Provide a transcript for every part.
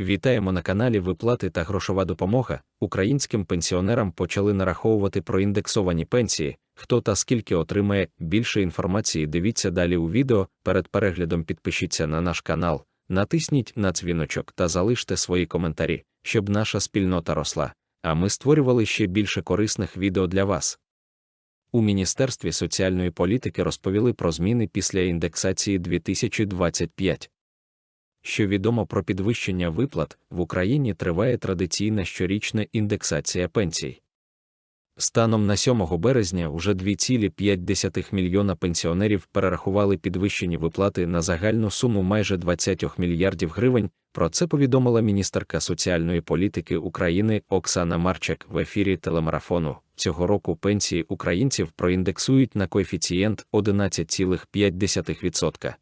Вітаємо на каналі Виплати та грошова допомога. Українським пенсіонерам почали нараховувати проіндексовані пенсії. Хто та скільки отримає більше інформації, дивіться далі у відео. Перед переглядом підпишіться на наш канал, натисніть на дзвіночок та залиште свої коментарі, щоб наша спільнота росла. А ми створювали ще більше корисних відео для вас. У Міністерстві соціальної політики розповіли про зміни після індексації 2025. Що відомо про підвищення виплат, в Україні триває традиційна щорічна індексація пенсій. Станом на 7 березня уже 2,5 мільйона пенсіонерів перерахували підвищені виплати на загальну суму майже 20 мільярдів гривень. Про це повідомила міністерка соціальної політики України Оксана Марчак в ефірі телемарафону. Цього року пенсії українців проіндексують на коефіцієнт 11,5%.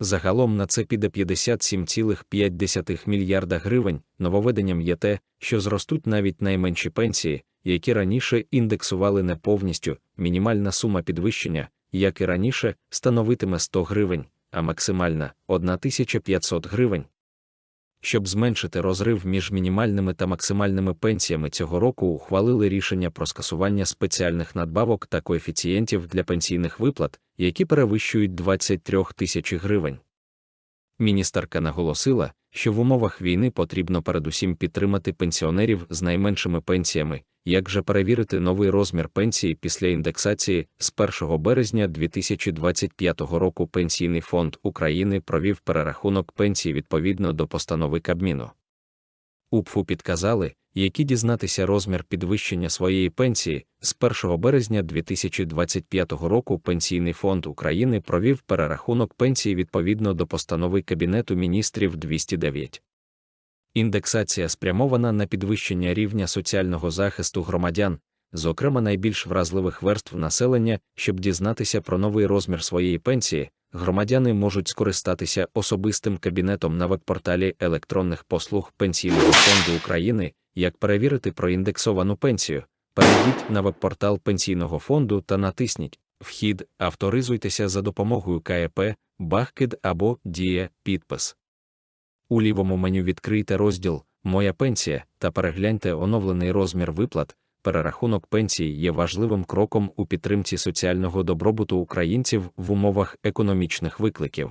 Загалом на це піде 57,5 мільярда гривень. Нововведенням є те, що зростуть навіть найменші пенсії, які раніше індексували не повністю. Мінімальна сума підвищення, як і раніше, становитиме 100 гривень, а максимальна 1500 гривень. Щоб зменшити розрив між мінімальними та максимальними пенсіями цього року ухвалили рішення про скасування спеціальних надбавок та коефіцієнтів для пенсійних виплат, які перевищують 23 тисячі гривень. Міністерка наголосила, що в умовах війни потрібно передусім підтримати пенсіонерів з найменшими пенсіями, як же перевірити новий розмір пенсії після індексації з 1 березня 2025 року Пенсійний фонд України провів перерахунок пенсій відповідно до постанови Кабміну. УПФУ підказали, які дізнатися розмір підвищення своєї пенсії з 1 березня 2025 року Пенсійний фонд України провів перерахунок пенсії відповідно до постанови Кабінету міністрів 209. Індексація спрямована на підвищення рівня соціального захисту громадян, зокрема найбільш вразливих верств населення, щоб дізнатися про новий розмір своєї пенсії, громадяни можуть скористатися особистим кабінетом на веб-порталі електронних послуг Пенсійного фонду України, як перевірити проіндексовану пенсію. Перейдіть на веб-портал Пенсійного фонду та натисніть Вхід, авторизуйтеся за допомогою КЕП, Бахкид або Дія Підпис. У лівому меню відкрийте розділ Моя пенсія та перегляньте оновлений розмір виплат. Перерахунок пенсії є важливим кроком у підтримці соціального добробуту українців в умовах економічних викликів.